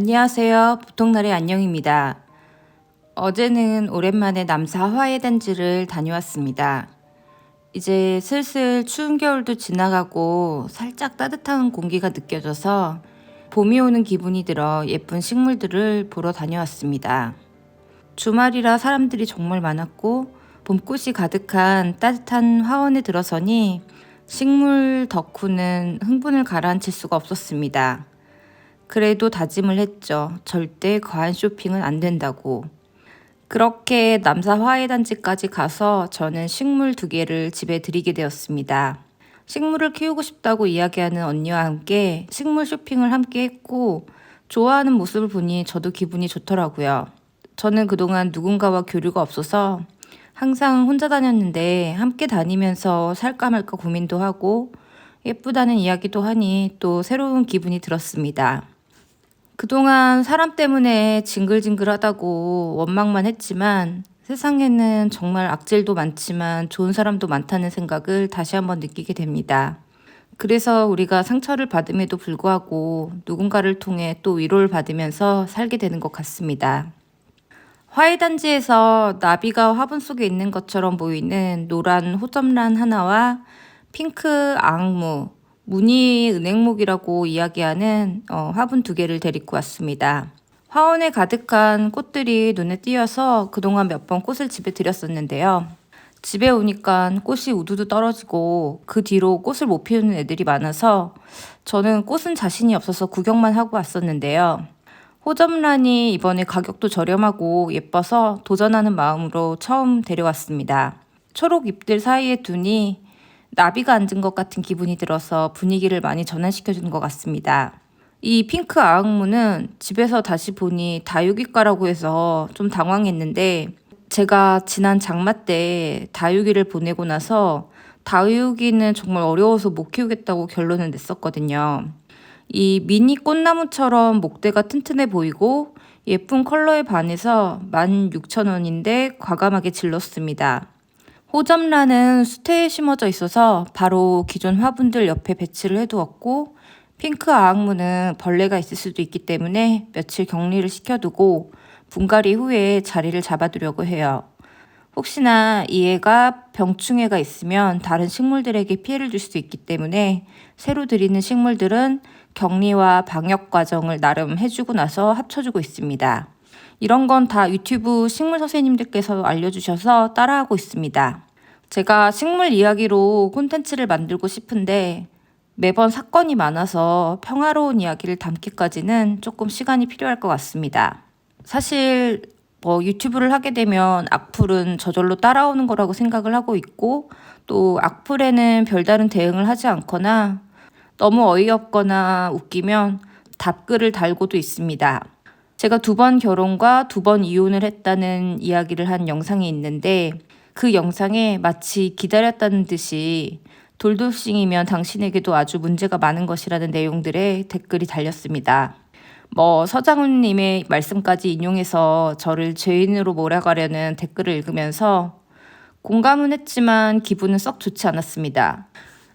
안녕하세요. 보통날의 안녕입니다. 어제는 오랜만에 남사 화해단지를 다녀왔습니다. 이제 슬슬 추운 겨울도 지나가고 살짝 따뜻한 공기가 느껴져서 봄이 오는 기분이 들어 예쁜 식물들을 보러 다녀왔습니다. 주말이라 사람들이 정말 많았고 봄꽃이 가득한 따뜻한 화원에 들어서니 식물 덕후는 흥분을 가라앉힐 수가 없었습니다. 그래도 다짐을 했죠. 절대 과한 쇼핑은 안 된다고. 그렇게 남사 화해단지까지 가서 저는 식물 두 개를 집에 들이게 되었습니다. 식물을 키우고 싶다고 이야기하는 언니와 함께 식물 쇼핑을 함께 했고, 좋아하는 모습을 보니 저도 기분이 좋더라고요. 저는 그동안 누군가와 교류가 없어서 항상 혼자 다녔는데 함께 다니면서 살까 말까 고민도 하고 예쁘다는 이야기도 하니 또 새로운 기분이 들었습니다. 그동안 사람 때문에 징글징글하다고 원망만 했지만 세상에는 정말 악질도 많지만 좋은 사람도 많다는 생각을 다시 한번 느끼게 됩니다. 그래서 우리가 상처를 받음에도 불구하고 누군가를 통해 또 위로를 받으면서 살게 되는 것 같습니다. 화해단지에서 나비가 화분 속에 있는 것처럼 보이는 노란 호접란 하나와 핑크 앙무, 무늬 은행목이라고 이야기하는 어, 화분 두 개를 데리고 왔습니다. 화원에 가득한 꽃들이 눈에 띄어서 그동안 몇 번 꽃을 집에 들였었는데요. 집에 오니까 꽃이 우두두 떨어지고 그 뒤로 꽃을 못 피우는 애들이 많아서 저는 꽃은 자신이 없어서 구경만 하고 왔었는데요. 호접란이 이번에 가격도 저렴하고 예뻐서 도전하는 마음으로 처음 데려왔습니다. 초록 잎들 사이에 두니 나비가 앉은 것 같은 기분이 들어서 분위기를 많이 전환시켜 주는 것 같습니다. 이 핑크 아흥무는 집에서 다시 보니 다육이과라고 해서 좀 당황했는데 제가 지난 장마 때 다육이를 보내고 나서 다육이는 정말 어려워서 못 키우겠다고 결론을 냈었거든요. 이 미니 꽃나무처럼 목대가 튼튼해 보이고 예쁜 컬러에 반해서 16,000원인데 과감하게 질렀습니다. 호접란은 수태에 심어져 있어서 바로 기존 화분들 옆에 배치를 해두었고 핑크 아악무는 벌레가 있을 수도 있기 때문에 며칠 격리를 시켜두고 분갈이 후에 자리를 잡아두려고 해요. 혹시나 이 애가 병충해가 있으면 다른 식물들에게 피해를 줄수 있기 때문에 새로 들이는 식물들은 격리와 방역 과정을 나름 해주고 나서 합쳐주고 있습니다. 이런 건 다 유튜브 식물 선생님들께서 알려주셔서 따라하고 있습니다. 제가 식물 이야기로 콘텐츠를 만들고 싶은데 매번 사건이 많아서 평화로운 이야기를 담기까지는 조금 시간이 필요할 것 같습니다. 사실 뭐 유튜브를 하게 되면 악플은 저절로 따라오는 거라고 생각을 하고 있고 또 악플에는 별다른 대응을 하지 않거나 너무 어이없거나 웃기면 답글을 달고도 있습니다. 제가 두 번 결혼과 두 번 이혼을 했다는 이야기를 한 영상이 있는데 그 영상에 마치 기다렸다는 듯이 돌돌싱이면 당신에게도 아주 문제가 많은 것이라는 내용들의 댓글이 달렸습니다. 뭐 서장훈님의 말씀까지 인용해서 저를 죄인으로 몰아가려는 댓글을 읽으면서 공감은 했지만 기분은 썩 좋지 않았습니다.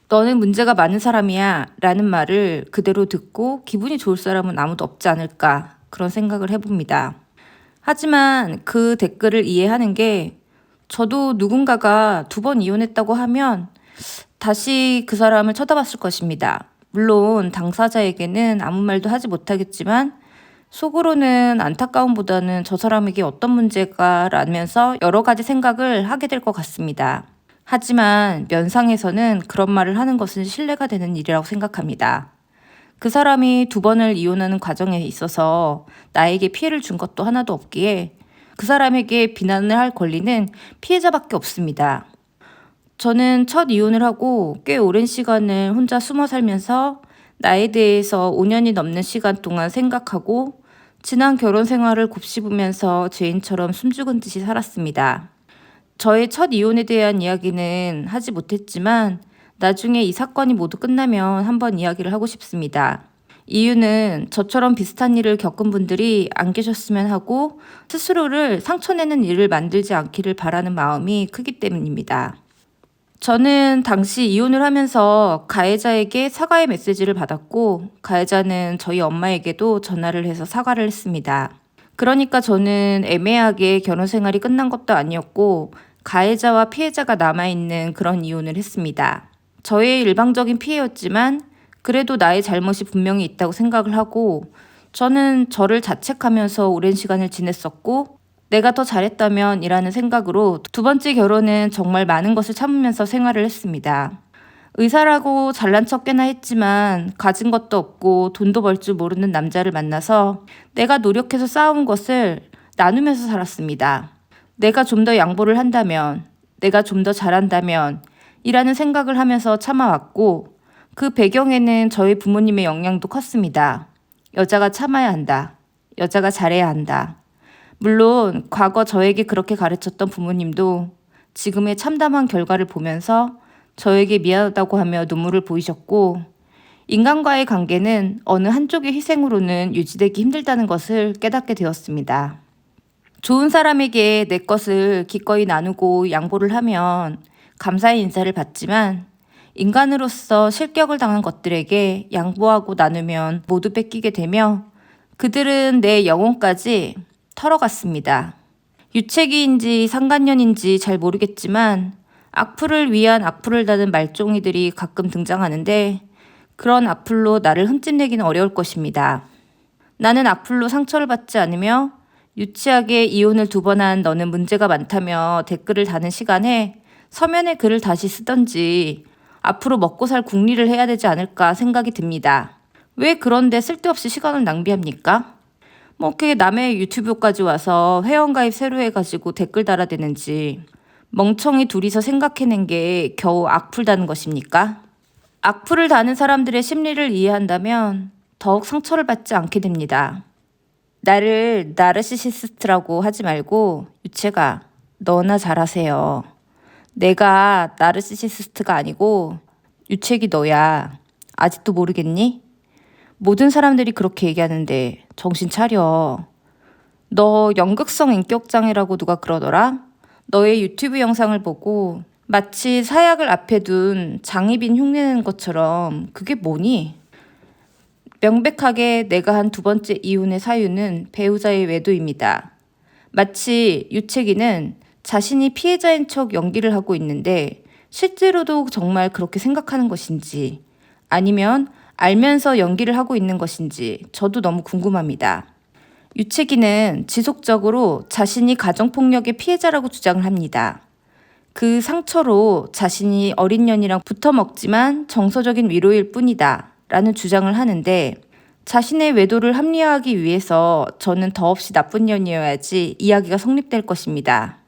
너는 문제가 많은 사람이야 라는 말을 그대로 듣고 기분이 좋을 사람은 아무도 없지 않을까 그런 생각을 해봅니다. 하지만 그 댓글을 이해하는 게 저도 누군가가 두 번 이혼했다고 하면 다시 그 사람을 쳐다봤을 것입니다. 물론 당사자에게는 아무 말도 하지 못하겠지만 속으로는 안타까움보다는 저 사람에게 어떤 문제가 라면서 여러 가지 생각을 하게 될 것 같습니다. 하지만 면상에서는 그런 말을 하는 것은 신뢰가 되는 일이라고 생각합니다. 그 사람이 두 번을 이혼하는 과정에 있어서 나에게 피해를 준 것도 하나도 없기에 그 사람에게 비난을 할 권리는 피해자밖에 없습니다. 저는 첫 이혼을 하고 꽤 오랜 시간을 혼자 숨어 살면서 나에 대해서 5년이 넘는 시간 동안 생각하고 지난 결혼 생활을 곱씹으면서 죄인처럼 숨죽은 듯이 살았습니다. 저의 첫 이혼에 대한 이야기는 하지 못했지만 나중에 이 사건이 모두 끝나면 한번 이야기를 하고 싶습니다. 이유는 저처럼 비슷한 일을 겪은 분들이 안 계셨으면 하고 스스로를 상처내는 일을 만들지 않기를 바라는 마음이 크기 때문입니다. 저는 당시 이혼을 하면서 가해자에게 사과의 메시지를 받았고, 가해자는 저희 엄마에게도 전화를 해서 사과를 했습니다. 그러니까 저는 애매하게 결혼 생활이 끝난 것도 아니었고, 가해자와 피해자가 남아있는 그런 이혼을 했습니다. 저의 일방적인 피해였지만, 그래도 나의 잘못이 분명히 있다고 생각을 하고, 저는 저를 자책하면서 오랜 시간을 지냈었고, 내가 더 잘했다면 이라는 생각으로 두 번째 결혼은 정말 많은 것을 참으면서 생활을 했습니다. 의사라고 잘난 척 꽤나 했지만 가진 것도 없고 돈도 벌 줄 모르는 남자를 만나서 내가 노력해서 쌓아온 것을 나누면서 살았습니다. 내가 좀 더 양보를 한다면, 내가 좀 더 잘한다면, 이라는 생각을 하면서 참아왔고, 그 배경에는 저희 부모님의 영향도 컸습니다. 여자가 참아야 한다. 여자가 잘해야 한다. 물론, 과거 저에게 그렇게 가르쳤던 부모님도 지금의 참담한 결과를 보면서 저에게 미안하다고 하며 눈물을 보이셨고, 인간과의 관계는 어느 한쪽의 희생으로는 유지되기 힘들다는 것을 깨닫게 되었습니다. 좋은 사람에게 내 것을 기꺼이 나누고 양보를 하면 감사의 인사를 받지만 인간으로서 실격을 당한 것들에게 양보하고 나누면 모두 뺏기게 되며 그들은 내 영혼까지 털어갔습니다. 유체기인지 상간년인지 잘 모르겠지만 악플을 위한 악플을 다는 말종이들이 가끔 등장하는데 그런 악플로 나를 흠집내기는 어려울 것입니다. 나는 악플로 상처를 받지 않으며 유치하게 이혼을 두 번 한 너는 문제가 많다며 댓글을 다는 시간에 서면에 글을 다시 쓰던지 앞으로 먹고 살 궁리를 해야 되지 않을까 생각이 듭니다. 왜 그런데 쓸데없이 시간을 낭비합니까? 뭐 그게 남의 유튜브까지 와서 회원가입 새로 해가지고 댓글 달아대는지 멍청이 둘이서 생각해낸 게 겨우 악플 다는 것입니까? 악플을 다는 사람들의 심리를 이해한다면 더욱 상처를 받지 않게 됩니다. 나를 나르시시스트라고 하지 말고 유채가 너나 잘하세요. 내가 나르시시스트가 아니고 유책이 너야. 아직도 모르겠니? 모든 사람들이 그렇게 얘기하는데 정신 차려. 너 연극성 인격장애라고 누가 그러더라? 너의 유튜브 영상을 보고 마치 사약을 앞에 둔 장희빈 흉내내는 것처럼 그게 뭐니? 명백하게 내가 한 두 번째 이혼의 사유는 배우자의 외도입니다. 마치 유채기는 자신이 피해자인 척 연기를 하고 있는데 실제로도 정말 그렇게 생각하는 것인지 아니면 알면서 연기를 하고 있는 것인지 저도 너무 궁금합니다. 유채기는 지속적으로 자신이 가정폭력의 피해자라고 주장을 합니다. 그 상처로 자신이 어린 년이랑 붙어 먹지만 정서적인 위로일 뿐이다. 라는 주장을 하는데 자신의 외도를 합리화하기 위해서 저는 더없이 나쁜 년이어야지 이야기가 성립될 것입니다.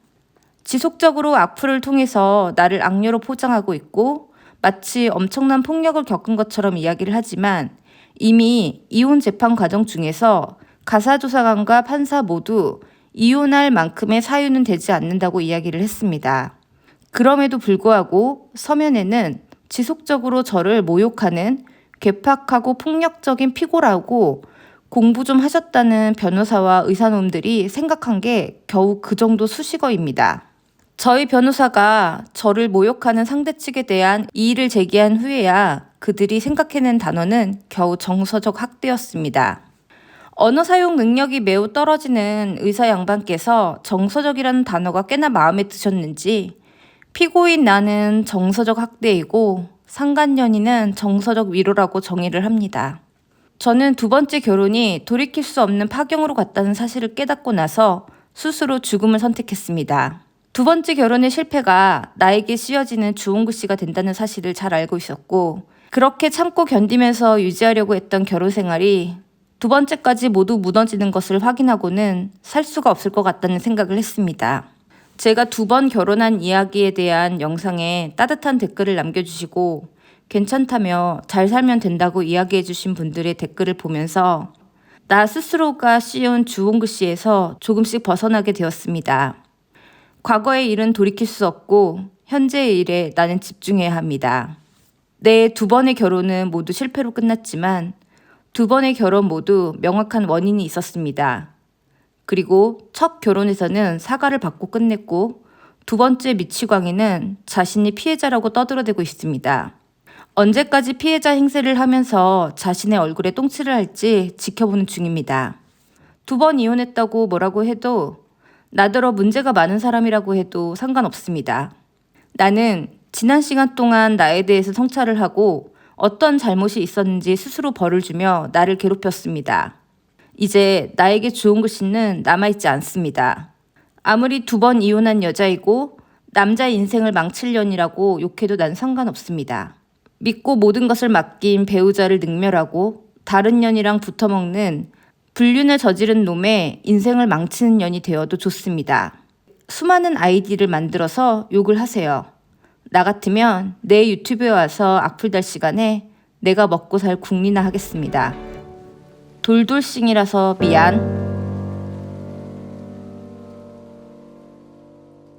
지속적으로 악플을 통해서 나를 악녀로 포장하고 있고 마치 엄청난 폭력을 겪은 것처럼 이야기를 하지만 이미 이혼 재판 과정 중에서 가사조사관과 판사 모두 이혼할 만큼의 사유는 되지 않는다고 이야기를 했습니다. 그럼에도 불구하고 서면에는 지속적으로 저를 모욕하는 괴팍하고 폭력적인 피고라고 공부 좀 하셨다는 변호사와 의사놈들이 생각한 게 겨우 그 정도 수식어입니다. 저희 변호사가 저를 모욕하는 상대 측에 대한 이의를 제기한 후에야 그들이 생각해낸 단어는 겨우 정서적 학대였습니다. 언어 사용 능력이 매우 떨어지는 의사 양반께서 정서적이라는 단어가 꽤나 마음에 드셨는지 피고인 나는 정서적 학대이고 상간년이는 정서적 위로라고 정의를 합니다. 저는 두 번째 결혼이 돌이킬 수 없는 파경으로 갔다는 사실을 깨닫고 나서 스스로 죽음을 선택했습니다. 두 번째 결혼의 실패가 나에게 씌어지는 주홍구 씨가 된다는 사실을 잘 알고 있었고, 그렇게 참고 견디면서 유지하려고 했던 결혼 생활이 두 번째까지 모두 무너지는 것을 확인하고는 살 수가 없을 것 같다는 생각을 했습니다. 제가 두 번 결혼한 이야기에 대한 영상에 따뜻한 댓글을 남겨주시고 괜찮다며 잘 살면 된다고 이야기해주신 분들의 댓글을 보면서 나 스스로가 씌운 주홍구 씨에서 조금씩 벗어나게 되었습니다. 과거의 일은 돌이킬 수 없고 현재의 일에 나는 집중해야 합니다. 내 두 번의 결혼은 모두 실패로 끝났지만 두 번의 결혼 모두 명확한 원인이 있었습니다. 그리고 첫 결혼에서는 사과를 받고 끝냈고 두 번째 미치광이는 자신이 피해자라고 떠들어대고 있습니다. 언제까지 피해자 행세를 하면서 자신의 얼굴에 똥칠을 할지 지켜보는 중입니다. 두 번 이혼했다고 뭐라고 해도 나더러 문제가 많은 사람이라고 해도 상관없습니다. 나는 지난 시간 동안 나에 대해서 성찰을 하고 어떤 잘못이 있었는지 스스로 벌을 주며 나를 괴롭혔습니다. 이제 나에게 좋은 글씨는 남아있지 않습니다. 아무리 두 번 이혼한 여자이고 남자의 인생을 망칠년이라고 욕해도 난 상관없습니다. 믿고 모든 것을 맡긴 배우자를 능멸하고 다른 년이랑 붙어먹는 불륜을 저지른 놈의 인생을 망치는 년이 되어도 좋습니다. 수많은 아이디를 만들어서 욕을 하세요. 나 같으면 내 유튜브에 와서 악플 달 시간에 내가 먹고 살 국리나 하겠습니다. 돌돌싱이라서 미안.